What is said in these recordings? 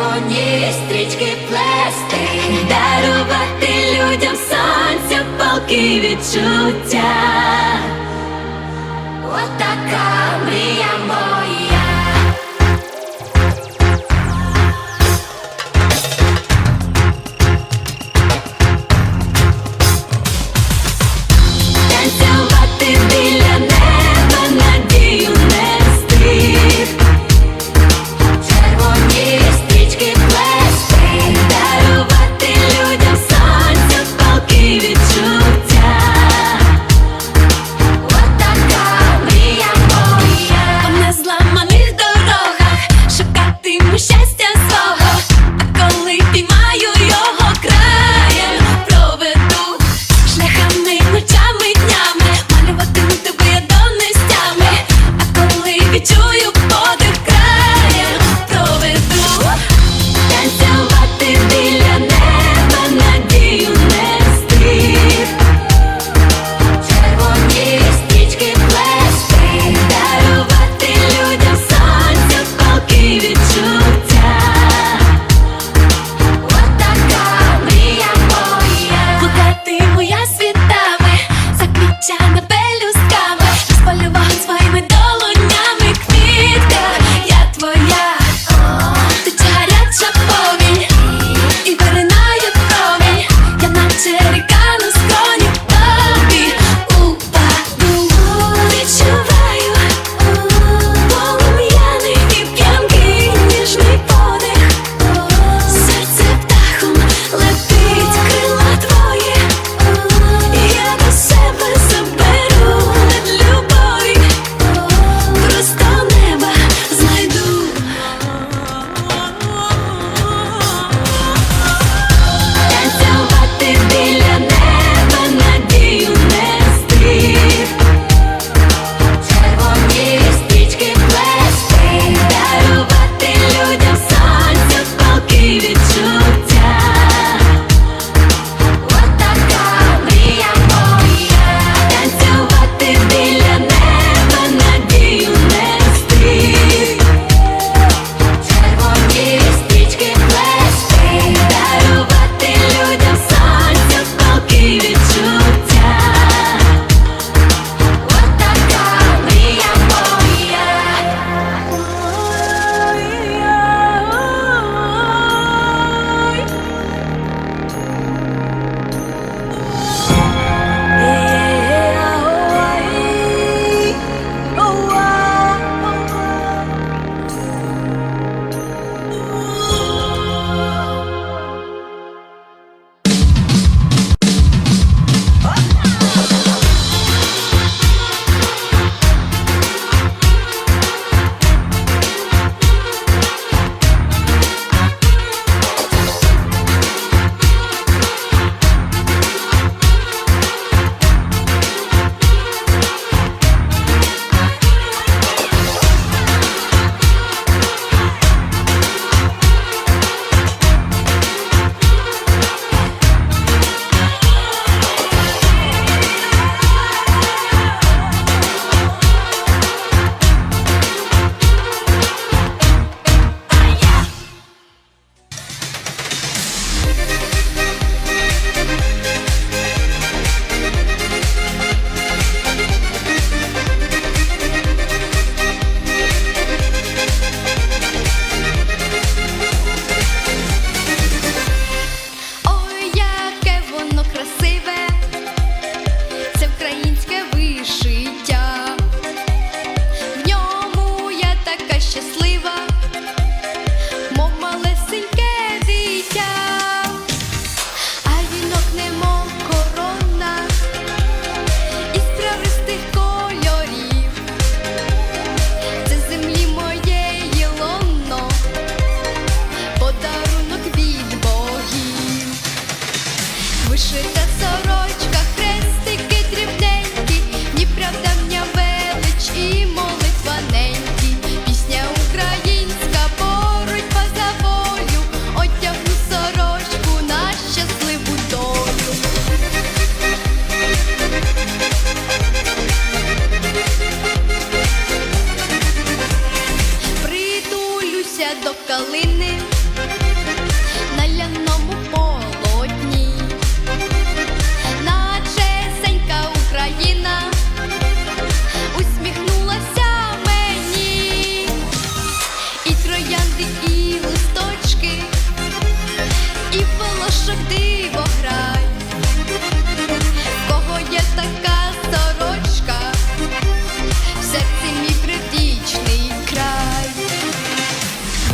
червоні стрічки плести, дарувати людям сонця, палки відчуття. Отака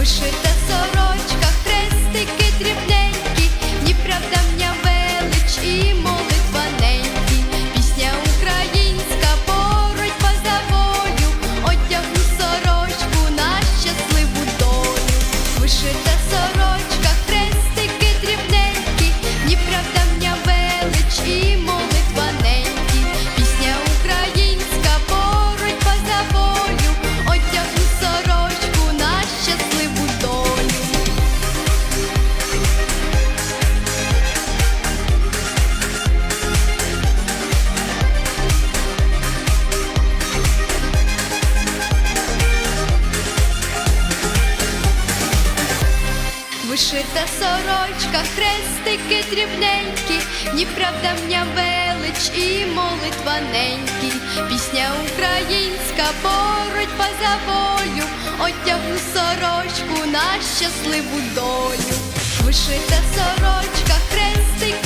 Пишете Вишита сорочка, хрестики дрібненькі, ні правда мня велич і молитва ненькі, пісня українська, боротьба за волю, одягну сорочку на щасливу долю. Вишита сорочка, хрестики